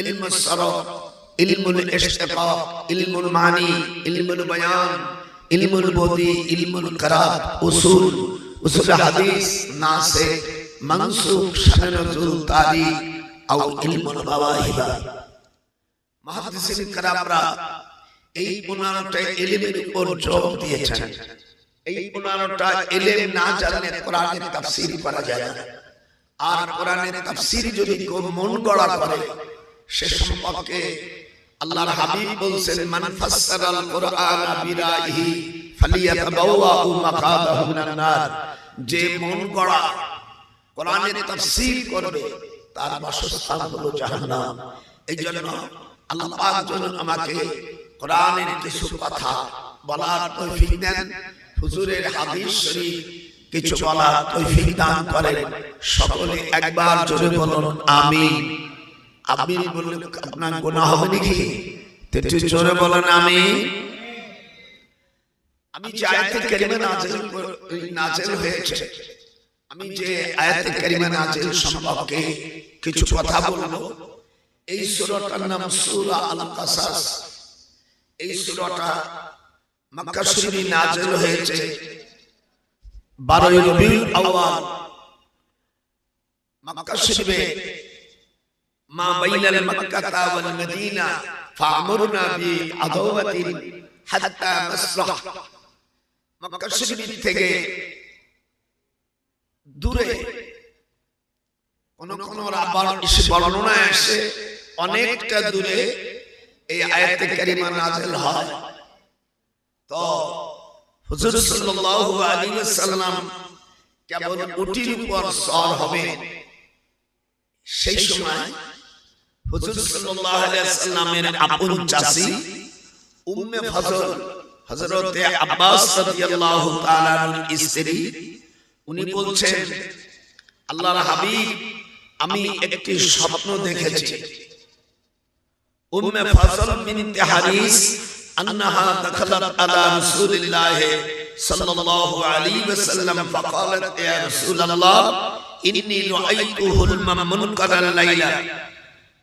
ইলম সরফ ইলমুল ইশতিকাক ইলমুল মানি, ইলমুল বায়ান, ইলমুল বদি, ইলমুল করাত, উসুল উসুল হাদিস, নাসে منسوخ شأن نزول تاريخ أو علم المواهب মহাদিসিন কারামরা এই পনেরোটা এলিমের উপর জোর দিয়েছেন। এই পনেরোটা এলিম না জানলে কোরআনের তাফসির করা যায় না। আর কোরআনের তাফসির যদি কেউ মন গড়া করে সে সম্পর্কে আল্লাহর হাবিব বলছেন, মান ফাসসারাল কোরআন বিরাইহি ফালিয়াতাবাওয়াউ মাকাদাহু মিনান নার। যে মন গড়া কোরআনের তাফসীর করবে, তার বাসস্থান হলো জাহান্নাম। এই জন্য আল্লাহ পাক আমাকে কোরআনের কিছু কথা বলার তৌফিক দেন, হুজুরের হাদিস শরীফ কিছু বলার তৌফিক দান করেন। সকলে একবার জোরে বলুন, আমিন। আমিন বললে আপনার গুনাহ হবে নাকি জোরে বলেন আমিন আমি যে আয়াতে কারিমা নাযিল নাযিল হয়েছে। আমি যে আয়াতে কারিমা নাযিল সম্পর্কে কিছু কথা বলব। এই সূরাটার নাম সূরা আল কাসাস। এই সূরাটা মক্কা শরীফে নাযিল হয়েছে। 12 রবিউল আউয়াল। মক্কা শরীফে মা বাইনাল মক্কাতা ওয়াল মদিনা ফা'মুরনা বি আদাওয়াতিন থেকে দূরে কোন কোন আবার এসে বর্ণনা আসে, অনেকটা দূরে এই আয়াতে কারিমা নাযিল হয়। তো হুজুর সাল্লাল্লাহু আলাইহি ওয়াসাল্লাম কেবল উটির উপর সর হবে। সেই সময় হুজুর সাল্লাল্লাহু আলাইহি ওয়াসাল্লামের আপন চাচি উম্মে ফজল হযরতে আব্বাস রাদিয়াল্লাহু তাআলা স্ত্রী। উনি বলছেন আল্লাহর হাবিব আমি একটি স্বপ্ন দেখেছি। উম্মে ফজল বিনতে হারিস আন্নাহা দাখালাত আলা রাসূলিল্লাহ সাল্লাল্লাহু আলাইহি ওয়াসাল্লাম ফাকালাত ইয়া রাসূলাল্লাহ ইন্নী রাআইতুহুল মামুনকারা লাইলা।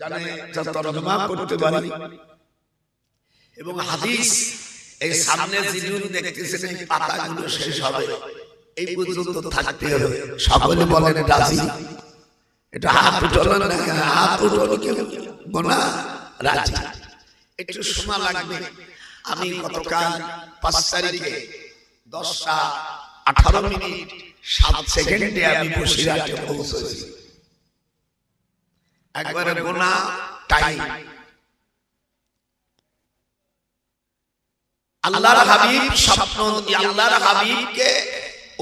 জানে যা তর্জমা করতে পারি। এবং হাদিস এই সামনে জিনুন দেখতেছেন এই পাতাগুলো শেষ হবে। এই পর্যন্ত থাকতে হবে। সকলে বলেন রাজি। এটা হাত উঠলেন না? হাত উঠল কেউ গোনা? রাজি। একটু সময় লাগবে। আমি গতকাল পাঁচ তারিখে দশটা আঠারো মিনিট সাত সেকেন্ডে আমি বসিরহাটে পৌঁছেছি। একবারে গোনা টাইম আল্লাহর হাবিব স্বপ্ন আল্লাহর হাবিবকে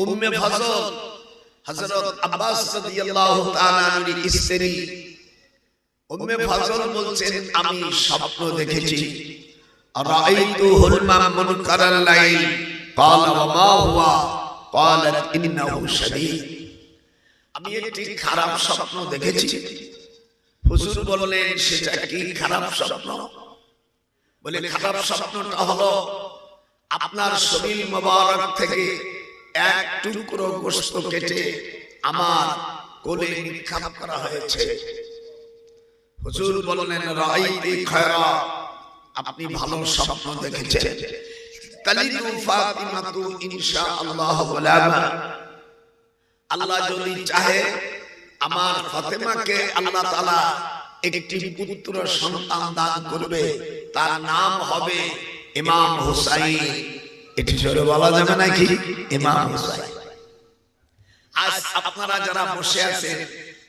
উম্মে ফজল হযরত আব্বাস রাদিয়াল্লাহু তাআলা আনহুর স্ত্রী উম্মে ফজল বলছেন আমি স্বপ্ন দেখেছি রাআইতু হুলমা মুনকারাল লাইল قال وما هو قالت انه شديد আমি একটি খারাপ স্বপ্ন দেখেছি হুজুর বললেন, সেটা কি খারাপ স্বপ্ন? বলে, খারাপ স্বপ্নটা হলো আপনার শরীর মোবারক থেকে এক টুকরো গোশত কেটে আমার কোলে নিক্ষেপ করা হয়েছে। হুজুর বললেন, রাইতি খায়রা, আপনি ভালো স্বপ্ন দেখেছেন। তালিদু ফাতিমাতু ইনশাআল্লাহ গোলামা। আল্লাহ যদি চাহে আমার ফাতেমাকে আল্লাহ তাআলা একটি পুত্র সন্তান দান করবে। তার নাম হবে ইমাম হুসাইন। এটি জোরে বলা যাবে নাকি? ইমাম হুসাইন। আজ আপনারা যারা বসে আছেন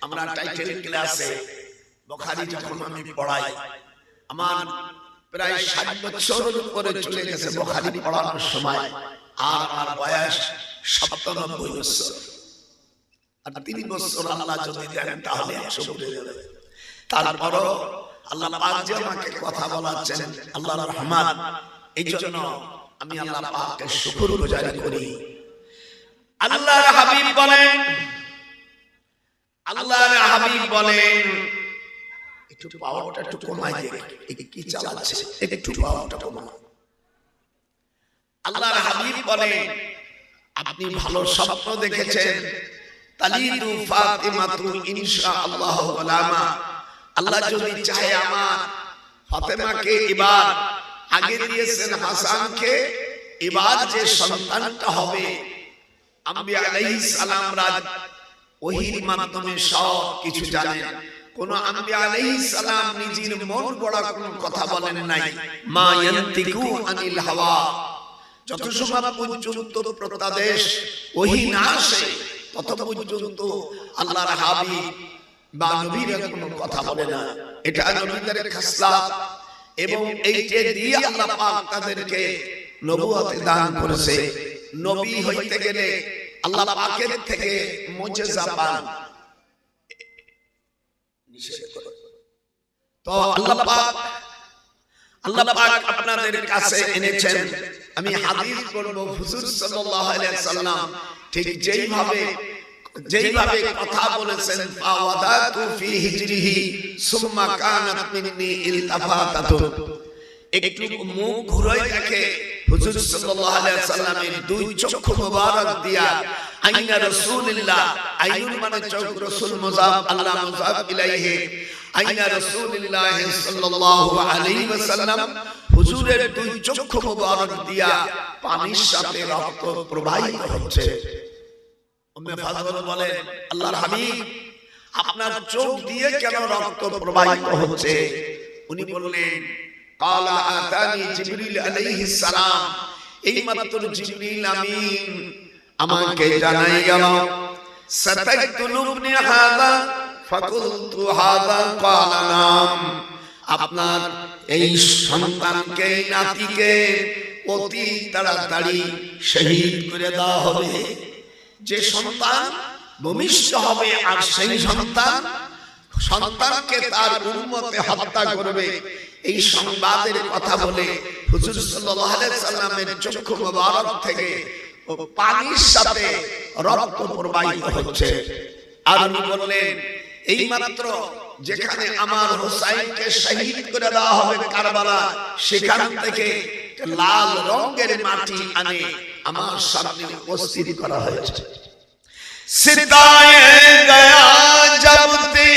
আমরা টাইটেল ক্লাসে বখারি যখন আমি পড়াই আমার প্রায় ষাট বছর উপরে চলে গেছে বখারি পড়ানোর সময়। আর আমার বয়স সপ্তানব্বই বছর। আর তিন বছর আল্লাহ যদি দেন তাহলে একশো ঘুরে যাবে তারপরও আল্লাহ পাক যে আমাকে কথা বলাচ্ছেন আল্লাহর রহমান এই জন্য আমি আল্লাহ পাককে শুকর গুজারি করি। আল্লাহর হাবিব বলেন আল্লাহর হাবিব বলেন একটু পাওয়ারটা একটু কমাই দে এই কি চালাচ্ছে? একটু পাওয়ারটা কমা। আল্লাহর হাবিব বলেন আপনি ভালো স্বপ্ন দেখেছেন তালিদু গোলামা আল্লাহ যদি চাহে আমার ফাতেমাকে এবার আগে দিয়েছেন হাসানকে, এবার যে সন্তানটা হবে আম্বি ওহির মাধ্যমে সব কিছু জানেন। কোন আম্বি আলাইহিস সালাম নিজের মন গড়া কোনো কথা বলেন নাই। মা ইয়ান্তিকু আনিল হাওয়া। যত সময় পর্যন্ত প্রতাদেশ ওহি না আসে তত পর্যন্ত আল্লাহর হাবিব বা নবীর কোনো কথা বলে না। এটা নবীদের খাসলাত এবং এইটা দিয়ে আল্লাহ পাক তাদেরকে নবুয়ত দান করেছে, নবী হইতে গেলে আল্লাহ পাকের থেকে মুজিজা পান। তো আল্লাহ পাক আল্লাহ পাক আপনাদের কাছে এনেছেন। আমি হাদিস বলব, হুজুর সাল্লাল্লাহু আলাইহি সাল্লাম ঠিক যেইভাবে যেইভাবে কথা বলেছেন ফাওয়াদাতু ফি হিজরিহি সুম্মা কানাত মিন্নি ইলতাফাতাতু। একটু মুখ ঘুরাই দেখে হুজুর সাল্লাল্লাহু আলাইহি সাল্লামের দুই চক্ষু মোবারক দিয়া আইনা রাসূলুল্লাহ আইনুল মানে চোখ রাসূল মুজাব আল্লাহ মুজাব ইলাইহি আইনা রাসূলুল্লাহ সাল্লাল্লাহু আলাইহি ওয়াসাল্লাম হুজুরের দুই চক্ষু মোবারক দিয়া পানির সাথে রক্ত প্রবাহিত হচ্ছে। আপনার চোখ দিয়ে কেন রক্ত প্রবাহিত হচ্ছে? উনি বললেন, কালা আতানি জিবরিল আলাইহিস সালাম এই মাত্র জিবরিল আমিন, আমাকে জানাই গেল হাদা ফাকুলতু হাদা কালা নাম, আপনার এই সন্তানকে, নাতিকে অতি তাড়াতাড়ি শহীদ করে দেওয়া হবে। যে সন্তান ভূমিষ্ঠ হবে আর সেই সন্তান সন্তানকে তার উন্মতে হত্যা করবে। এই সংবাদের কথা বলে হুজুর সাল্লাল্লাহু আলাইহি সাল্লামের চক্ষু মোবারক থেকে পানির সাথে রক্ত প্রবাহিত হচ্ছে। আর উনি বললেন, এই মাত্র যেখানে আমার হুসাইনকে শহীদ করে দেওয়া হবে কারবালা সেখান থেকে লাল রঙের মাটি আনে আমার সামনে উপস্থিত করা হয়েছে। সিদায়ে গয়া জব তি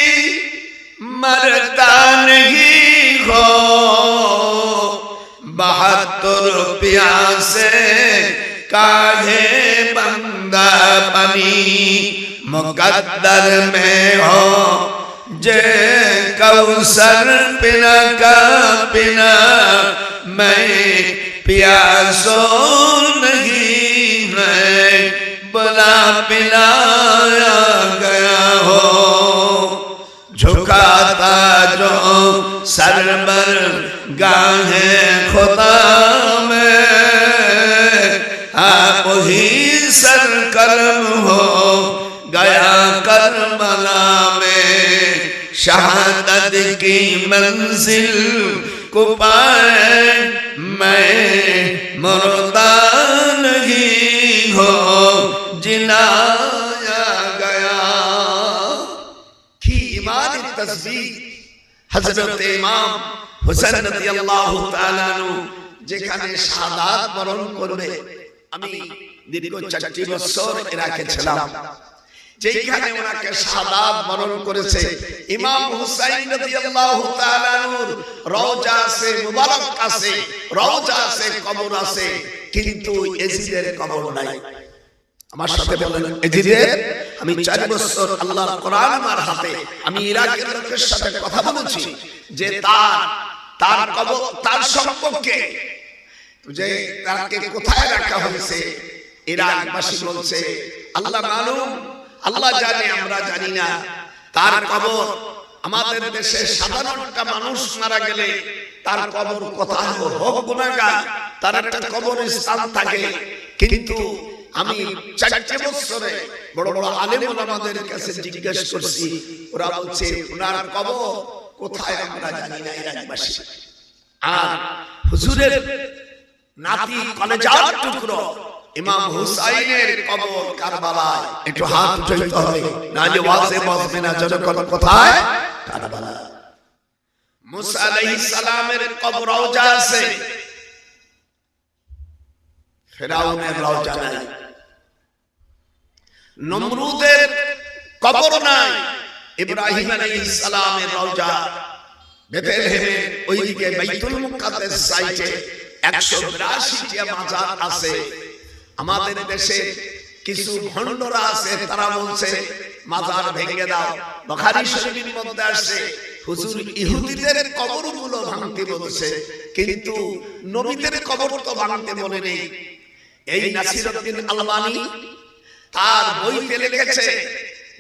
মরতা নহী হো বাহাত্তর পিয়াসে কাঢ়ে বন্দা পানি। মুকদ্দর মে হো। যে কৌসর পিনা কা পিনা मैं پیاسو نہیں ہے بلا پلایا گیا ہو جھکاتا جو سربر گاہ خدا میں آپ ہی سر کرم ہو گیا کربلا میں شہادت کی منزل को पाए मैं मुर्दा नहीं हो जिलाया गया की ईमान तस्वीर হযরত ইমাম হোসেন রাদিয়াল্লাহু তাআলা আনহু যেখানে শাহাদাত বরণ করবে আমি দীর্ঘ চারটি বছর ইরাকে ছিলাম যেখানে ওনাকে শাহাদাত বরণ করেছে ইমাম হুসাইন রাদিয়াল্লাহু রওজা আছে মুবারক আছে রওজা আছে কবর আছে কিন্তু এজিদের কবর নাই। আমার সাথে বলেন এজিদের? আমি চার বছর আল্লাহর কোরআন আমার হাতে আমি ইরাকের লোকের সাথে কথা বলেছি যে তার তার কবর তার সম্পর্কে যে তাকে কোথায় রাখা হয়েছে ইরাকবাসী বলছে আল্লাহ মালুম আল্লাহ জানে, আমরা জানি না। তার কবর, আমাদের দেশে সাধারণটা মানুষ মারা গেলে তার কবর কোথায়? হোক গুণাগা তার একটা কবর স্থান থাকে। কিন্তু আমি চারটে বছরে বড় বড় আলেম আমাদের কাছে জিজ্ঞেস করছি, ওরা বলছে, ওনার কবর কোথায়? আমরা জানি না, ইরাকবাসী। আর হুজুরের নাতি কলেজার টুকরো ইমাম হুসাইনের কবর কারবালায়। একটু হাত উঠাইতে হবে। নালে ওয়াজে বসবে না যখন কোথায়? কারবালা। মুসা আলাইহিস সালামের কবর রওজা আছে। ফেরাউনের রওজা নাই। নমরুদের কবর নাই। ইব্রাহিম আলাইহিস সালামের রওজা। বেথলেহেমে ওইদিকে বাইতুল মুকাদ্দাস সাইটে 182 টা মাজার আছে। আমাদের দেশে কিছু ভণ্ডরা আছে, তারা বলছে, মাজার ভেঙে দাও। বুখারী শরীফের মধ্যে আসছে, হুজুর ইহুদিদের কবরগুলো ভাঙতে বলেছে, কিন্তু নবীদের কবর তো ভাঙতে বলে নেই। এই নাসিরউদ্দিন আলবানী তার বইতে লিখেছে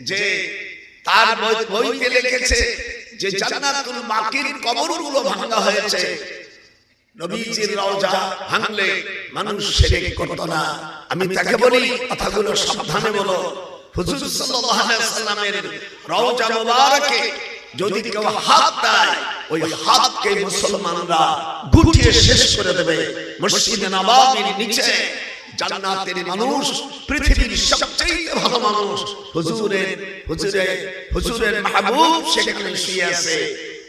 যে, তার বই- বইতে লিখেছে যে, জান্নাতুল বাকির কবরগুলো ভাঙা হয়েছে। নবীজির রওজা ভাঙলে মানুষ শিরক করত না। আমি তাকে বলি কথাগুলো সাবধানে বলো। হুজুর সাল্লাল্লাহু আলাইহি সাল্লামের রওজা মুবারকে যদি কেউ হাত দেয় ওই হাতকে মুসলমানরা গুটিয়ে শেষ করে দেবে। মসজিদে নববীর নিচে জান্নাতের মানুষ পৃথিবীর সবচেয়ে ভালো মানুষ। হুজুরের হুজুরে হুজুরের মাহবুব সেখানে শুয়ে আছে।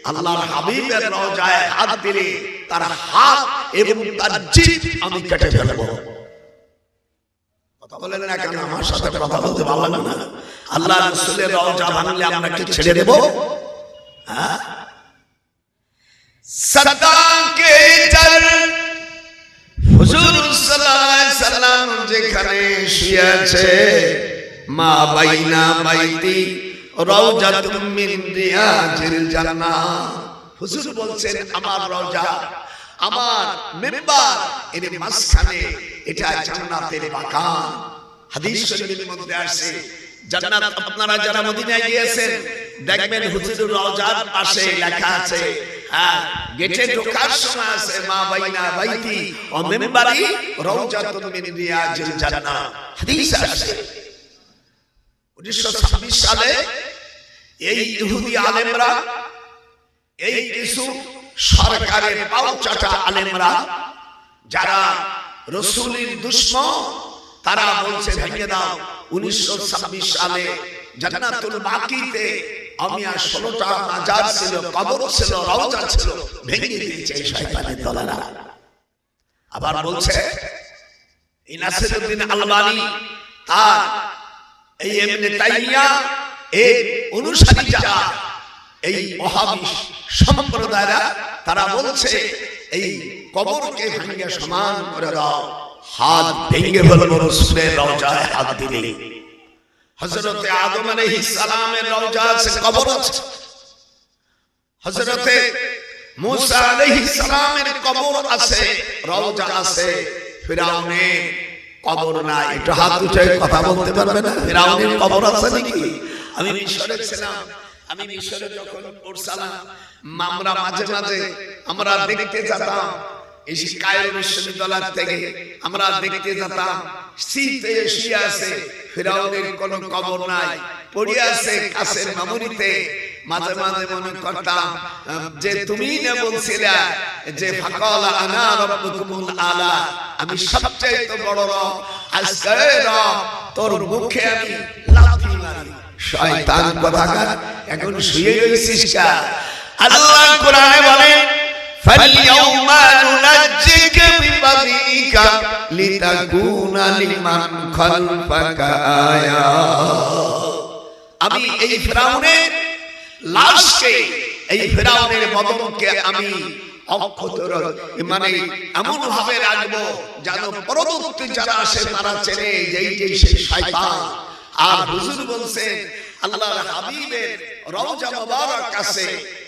আল্লাহর হাবিবের রওজায় হাত দিলে তার হাত এবং তার জিভ আমি কেটে ফেলব। কথা বলেন না কেন? আমার সাথে কথা বলতে ভালো লাগে না। আল্লাহ রাসূলের রওজা ভাঙলে আমরা কি ছেড়ে দেব। হ্যাঁ? সাদাকে জল হুজুর সাল্লাল্লাহু আলাইহি সাল্লাম যেখানে শুয়ে আছে মা বাইনা বাইতি রওজাতুম মিন রিয়াজিল হুজুর এটা জান্নাতের বাগান। আসে জান্নাত আপনারা যারা মদিনায় গিয়েছেন, দেখবেন হুজুরের রওজার পাশে লেখা আছে হ্যাঁ গেটে ঢোকার আছে, মা বাইনা বাইতি, ও মেম্বারি রওজাতুম মিন রিয়াজিল জান্নাহ হাদিস আছে 1926 সালে এই ইহুদি আলেমরা, এই কিছু সরকারের পাউচাটা আলেমরা, যারা রসুলের দুশ্মন, তারা বলছে, ভেঙে দাও, উনিশশো ছাব্বিশ সালে জান্নাতুল বাকিতে আমি আর ষোলোটা মাজার ভেঙে দিয়েছে শয়তানের দলেরা আবার বলছে, এই নাসিরউদ্দিন আলবানি, তার এই এমনি তাইমিয়া এই অনুসারী যারা এই ওহাবি সম্প্রদায়রা, তারা বলছে, এই কবরকে ভেঙে সমান করে দাও। হাত ভেঙে ফেলব রসুলের রওজায় হাত দিলে। হযরতে আদম আলাইহিস সালামের রওজা আছে, কবর আছে। হযরতে মুসা আলাইহিস সালামের কবর আছে, রওজা আছে। ফিরাউনের কবর নাই। একটু হাত উঠে কথা বলতে পারবে না? ফিরাউনের কবর আছে নাকি? আমি মিশরে ছিলাম। আমি মিশরে যখন পড়ছিলাম আমরা মাঝে মাঝে আমরা দেখতে যেতাম এই কায়রো বিশ্ববিদ্যালয় থেকে আমরা দেখতে যেতাম শীতে শুয়ে আছে ফিরাউনের কোনো কবর নাই পড়ে আছে কাছের মামুরিতে মাঝে মাঝে মনে করতাম যে তুমি না বলছিলে যে ফাকালা আনা রাব্বুকুমুল আলা। আমি সবচেয়ে তো বড় রব আজকে রব তোর মুখে আমি লাথি মারি। শয়তান কথাকার এখন শুয়ে রয়েছিস কা আল্লাহ কোরআনে বলেন فاليوم ننجيك ببدنك لتكون لمن خلفك آية আমি এই ফেরাউনের লাশকে এই ফেরাউনের বদনকে আমি অক্ষত র- মানে এমন ভাবে রাখবো যেন পরবর্তী যারা আসে তারা চেনে যে এই যে সেই শয়তান আর হুজুর বলছেন আল্লাহর হাবিবের রওজা মুবারক আছে,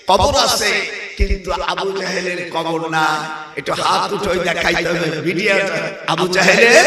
কবর আছে, কিন্তু আবু জাহেলের কবর না। একটু হাত উঠে দেখাইতে হবে মিডিয়া আবু জাহেলের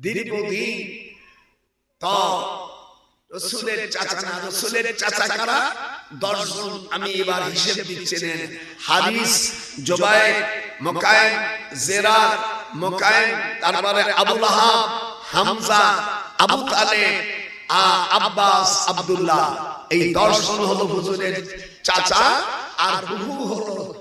দীর্ঘদিন তো রসুলের চাচা না রসুলের চাচা কারা? দশজন আমি এবার হিসেব দিচ্ছি নেন হারিস জোবায়ের মোকায়েম জেরার মোকায়েম তারপরে আবুল আহাব হামজা আবু তালেব আ- আব্বাস আব্দুল্লাহ। এই দশজন হলো হুজুরের চাচা আর হুহু হলো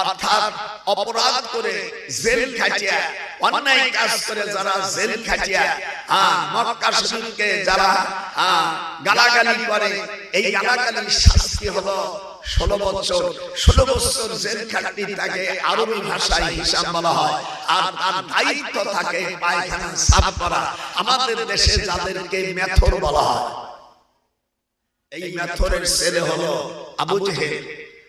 অর্থাৎ অপরাধ করে জেল খাটিয়া, অন্যায় কাজ করে যারা জেল খাটিয়া মক্কা যারা গালাগালি করে, এই শাস্তি হলো ষোলো বছর ষোলো বছর জেল খাটি তাকে আরবি ভাষায় হিসাব বলা হয়, আর তার দায়িত্ব থাকে পায়খানা, সাফ করা। আমাদের দেশে যাদেরকে মেথর বলা হয়, এই মেথরের ছেলে হলো আবু জেহেল।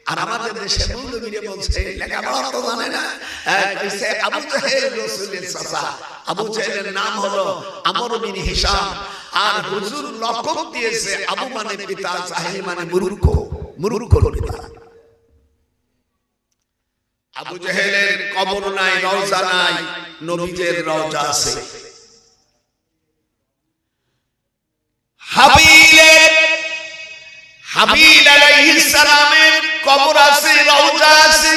আর আমাদের দেশে মৌলবীরে বলছে লেখাপড়া তো জানে না। হ্যাঁ, কইছে আবু জেহেল রসুলের চাচা। আবু জেহেলের নাম হলো আমর বিন হিসাম আর হুজুর লকব দিয়েছে আবু মানে পিতা জাহেল মানে মূর্খ মূর্খ পিতা। আবু জেহেলের কবর নাই রওজা নাই নবীজের রওজা আছে। আলাইহিস সালামের কবর আছে, রওজা আছে।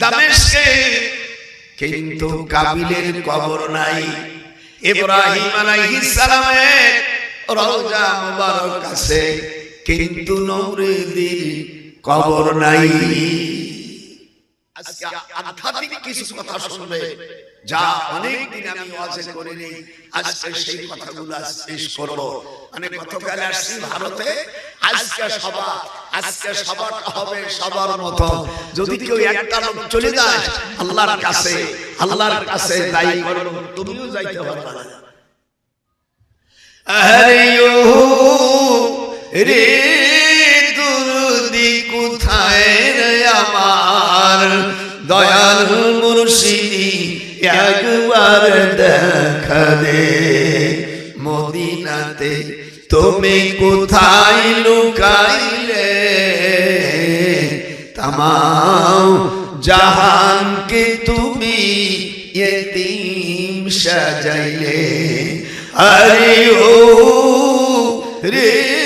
দামেস্কে কিন্তু কাবিলের কবর নাই। ইব্রাহিম আলাইহিস সালামের রওজা মুবারক আছে, কিন্তু নমরুদের কবর নাই। আজকে আধ্যাত্মিক কিছু কথা শুনবে। যা অনেক দিন আমি ওয়াজে করিনি, আজকে সেই কথাগুলো পেশ করব। মানে গতকাল আসছি ভারতে, আজকে সভা আজকে সভাটা হবে সবার মতো। যদি কেউ একটা লোক চলে যায়, আল্লাহর কাছে আল্লাহর কাছে দায়ী করো তুমিও যাইতে পারবে না। রে দুরুদি, কোথায় রে আমার দয়াল একবার দেখা দে মদিনাতে তুমি কোথায় লুকাইলে তামাম জাহানকে তুমি এতিম সাজাইলে আরে ও রে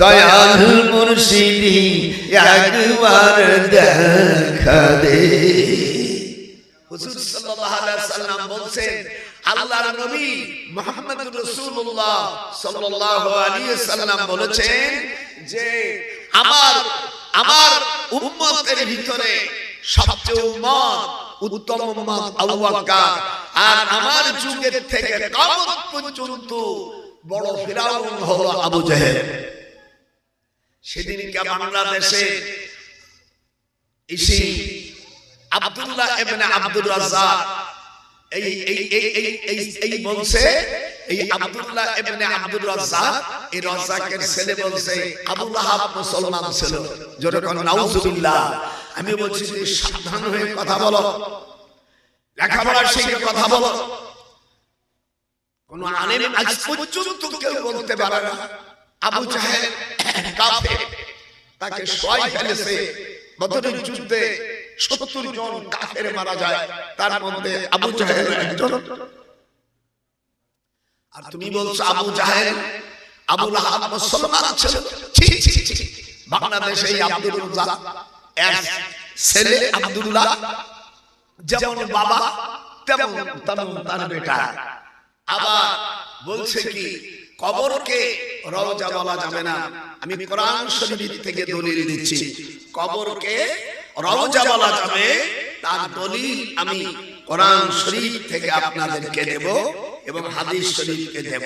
দয়াল মুর্শিদি একবার দেখা দে। হুজুর সাল্লাল্লাহু আলাইহি সাল্লাম বলছেন আল্লাহর নবী মুহাম্মদ রাসূলুল্লাহ সাল্লাল্লাহু আলাইহি সাল্লাম বলেছেন যে আমার আমার উম্মতের ভিতরে সবচেয়ে উম্মত উত্তম উম্মত আবু বকর। আর আমার যুগের থেকে কিয়ামত পর্যন্ত বড় ফিরাউন হলো আবু জেহেল। সেদিনকে বাংলাদেশে ইসি আব্দুল্লাহ ইবনে আব্দুর রাজ্জাক। এই এই এই এই এই এই বলছে এই আব্দুল্লাহ ইবনে আব্দুর রাজ্জাক এই রাজ্জাকের ছেলে বলছে আবু লাহাব মুসলমান ছিল। জোরে কোন নাউজুবিল্লাহ। আমি বলছি যে সাবধান হয়ে কথা বলো। লেখাপড়া শিখে কথা বলো। কোন আলেম আজ পর্যন্ত কেউ বলতে পারে না। আবু জাহেল কাফের। তাকে শোয়াই ফেলেছে। বদরের যুদ্ধে সত্তর জন কাফের মারা যায়। তার মধ্যে আবু জাহেল একজন। আর তুমি বলছো আবু জাহেল, আবু লাহাব মুসলমান ছিল। বাংলাদেশে আব্দুল রাজ্জাক এক ছেলে আব্দুল্লাহ, যেমন বাবা, তেমন তেমন তার বেটা। আবার বলছে কি কবরকে রওজা বলা যাবে না আমি কোরআন শরীফ থেকে দলিল দিচ্ছি কবরকে রওজা বলা যাবে তার দলিল আমি কোরআন শরীফ থেকে আপনাদেরকে দেব এবং হাদিস শরীফকে দেব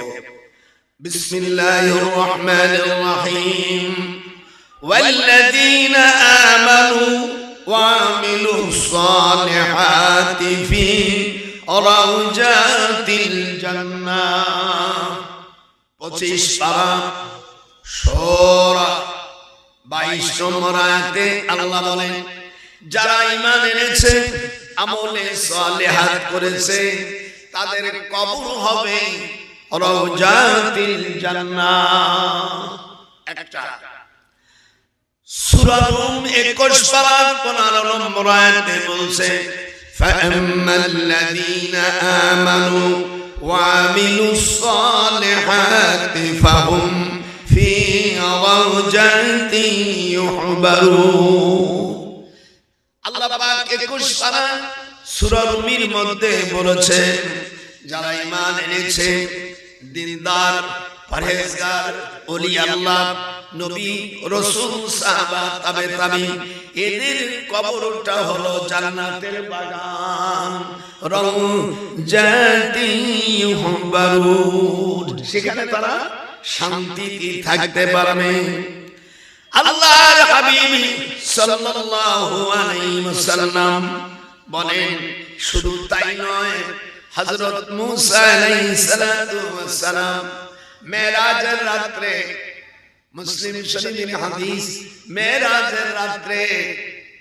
বিসমিল্লাহির রহমানির রহিম والذين آمنوا وعملوا الصالحات في روجات الجنة পঁচিশ পারা সোরা বাইশ নম্বর আয়াতে আল্লাহ বলেন যারা ইমান এনেছে আমলে সালেহাত করেছে তাদের কবর হবে রওজাতিল জান্নাহ একটা সূরা রুম 21 পারা 15 নম্বর আয়াতে বলছে فأما الذين آمنوا وعملوا الصالحات فهم في روجات يحبرون আল্লাহ পাক 21 পারা সূরা রুমের মধ্যে বলেছে যারা ঈমান এনেছে দিনদার পরহেজগার ওলি আল্লাহ নবী রাসূল সাহাবা তাবে তাবি, এদের কবরটা হলো জান্নাতের বাগান। রং জাতি সেখানে তারা শান্তিতে থাকতে পারবে। আল্লাহর হাবিব সাল্লাল্লাহু আলাইহি ওয়াসাল্লাম বলেন, শুধু তাই নয়, হযরত মূসা আলাইহিস সালাম মেরাজের রাত্রে মুসলিম শরীফের হাদিস মেরাজের রাত্রে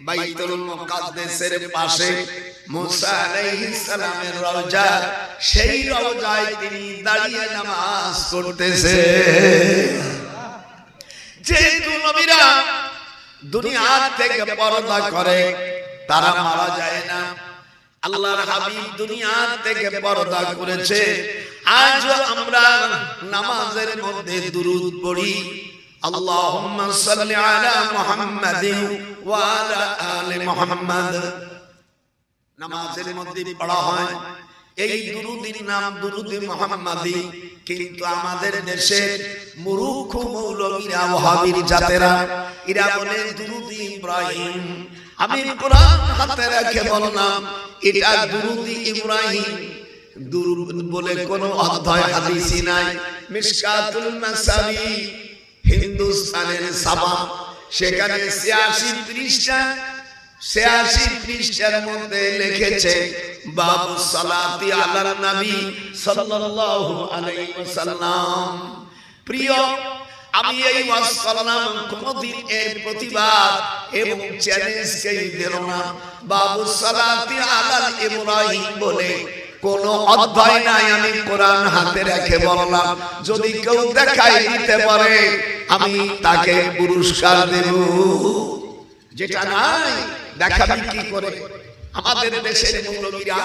বাইতুল মুকাদ্দাসের পাশে মুসা আলাইহিস সালামের রওজা, সেই রওজায় তিনি দাঁড়িয়ে নামাজ পড়তেছে। যে নবীরা দুনিয়ার থেকে পর্দা করে, তারা মারা যায় না। আল্লাহর হাবিব দুনিয়ার থেকে পর্দা করেছে। আজ আমরা নামাজের মধ্যে দুরুদ পড়ি। সাল্লি আলা মুহাম্মাদিন ওয়া আলা আলি মুহাম্মাদ। নামাজের মধ্যে পড়া হয়। এই দুরুদের নাম দুরুদে মুহাম্মাদি। কিন্তু আমাদের দেশের মুরুখ মৌলবীরা ওয়াহাবির জাতেরা, এরা বলে, দুরুদ ইব্রাহিম। আমি কোরআন হাতে রেখে বললাম, এটা দুরুদ ইব্রাহিম। দুরুদ বলে কোন অধ্যায়, হাদিসই নাই। মিশকাতুল মাসাবি হিন্দুস্তানের সাবা। সেখানে 86 পৃষ্ঠা, ছিয়াশি পৃষ্ঠার মধ্যে লিখেছে, বাবু সালাতি আলার নবী সাল্লাল্লাহু আলাইহি ওয়াসাল্লাম। প্রিয়, আমি এই ওয়াজ কোনদিন এর প্রতিবাদ এবং চ্যালেঞ্জকে দিল না। বাবু সালাতি আলাল ইব্রাহিম বলে কোন অধ্যায় নাই, আমি কোরআন হাতে রেখে বললাম। যদি কেউ দেখাই দিতে পারে, আমি তাকে পুরস্কার দেব। যেটা নাই, দেখাবি কি করে? আমাদের দেশের মৌলবীরা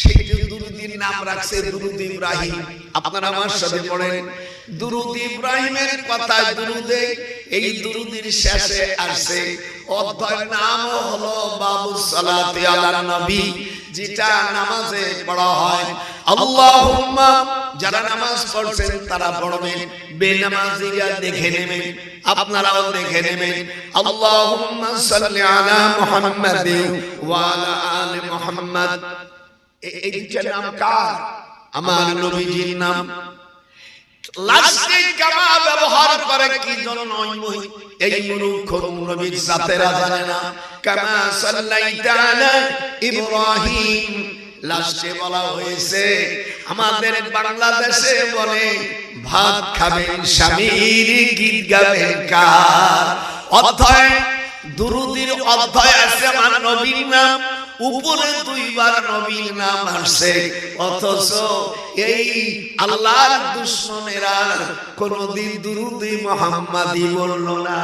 সেই যে দুরুদির নাম রাখছে দুরুদ ইব্রাহিম। আপনারা আমার সাথে পড়েন দুরুদ ইব্রাহিমের কথা দুরুদে, এই দুরুদির শেষে আসছে অধ্যায় নাম হলো বাবু সালাতি আলা নবী, যেটা নামাজে পড়া হয়। আল্লাহুম্মা, যারা নামাজ পড়ছেন, তারা পড়বেন। বেনামাজিরা দেখে নেবেন, আপনারাও দেখে নেবেন। আল্লাহুম্মা সাল্লি আলা মুহাম্মাদ ওয়া আলা আলি মুহাম্মাদ। এই দুইটা নাম কার? আমার নবীজির নাম ব্যবহার করে, কি এই বলা হয়েছে, আমাদের বাংলাদেশে বলে, ভাত খাবেন স্বামীর গীত গাবেন কার। অধ্যায় দুরুদির অধ্যায় আছে আমার নবীর নাম। উপরে দুইবার নবীর নাম আসছে অথচ এই আল্লাহর দুশ্মনেরা কোনদিন দুরুদি মোহাম্মদি বলল না।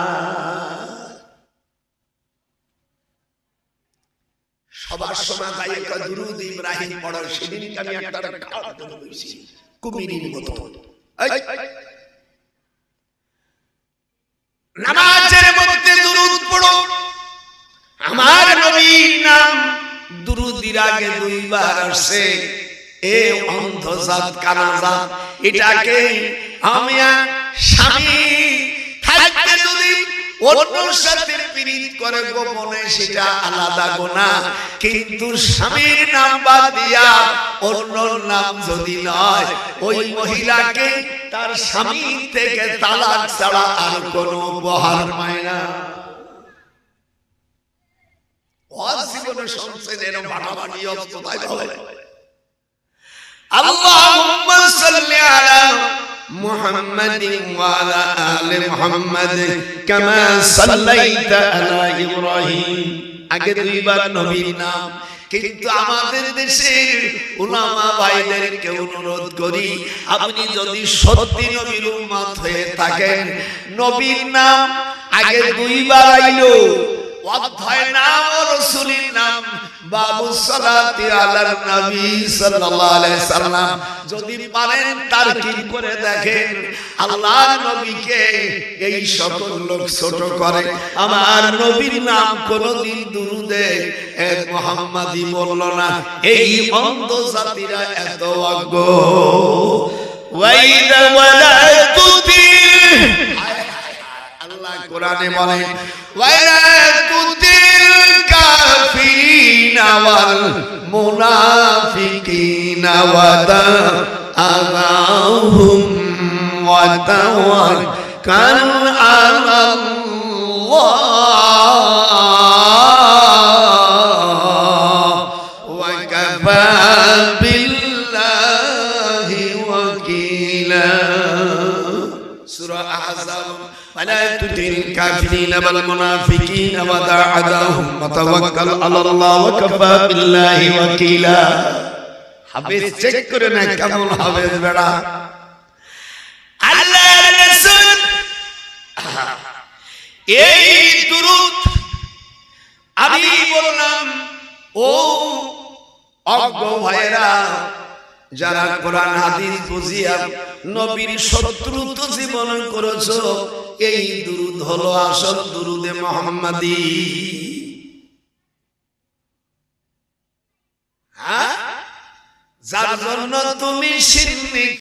সবার সময় গায়ে একটা দুরুদ ইব্রাহিম পড়ার আমি একটা কুমিরির মতো। নামাজের মধ্যে দুরুদ পড়ো। আমার নবীর নাম দুরুদির আগে দুইবার আসে। এ অন্ধজাত কানাজাত এটাকে আমি স্বামী থাকতে যদি অন্য সাথে পীড়িত করে গোপনে সেটা আলাদা গোনা। কিন্তু স্বামীর নাম বাদ দিয়া অন্য নাম যদি নয় ওই মহিলাকে তার স্বামী থেকে তালাক ছাড়া আর কোনো উপহার পায় না। জীবনে সংসদে এরকম বাটাবাটি অবস্থায় হবে اللهم صل على محمد وعلى آل محمد كما صليت على إبراهيم আগে দুইবার নবীর নাম কিন্তু আমাদের দেশের উলামা ভাইদেরকে অনুরোধ করি আপনি যদি সত্যি নবীর উম্মত হয়ে থাকেন নবীর নাম আগে দুইবার আইলো অধ্যায় নাম নাম। বাবু সালাতি আলার নবী সাল্লাল্লাহু আলাইহি সাল্লাম। যদি পারেন তার কি করে দেখেন? আল্লাহর নবীকে এই সকল লোক ছোট করে। আমার নবীর নাম কোনদিন দুরুদে এক মোহাম্মদী বলল না। এই অন্ধ জাতিরা এত অজ্ঞ। ওয়াইদা ওয়ালা তুতিল আল্লাহ কোরআনে বলেন ওয়ালা তুতিল কাফিরিনা ওয়াল মুনাফিকিনা ওয়াদা আগাহুম ওয়া তাওয়াক্কাল আল্লাহ الكافرين والمنافقين ودع عداهم وتوكل على الله وكفى بالله وكيلا হাফেজ চেক করে না কেমন হাফেজ বেড়া আল্লাহ রাসূল এই দুরূদ আমি বললাম ও অজ্ঞ ভাইরা যারা কোরআন হাদিস বুঝিয়া নবীর শত্রু তো জীবন করেছো এই দুরুদ হলো আসল দুরুদে মোহাম্মদী। হ্যাঁ? যার জন্য তুমি সিন্নি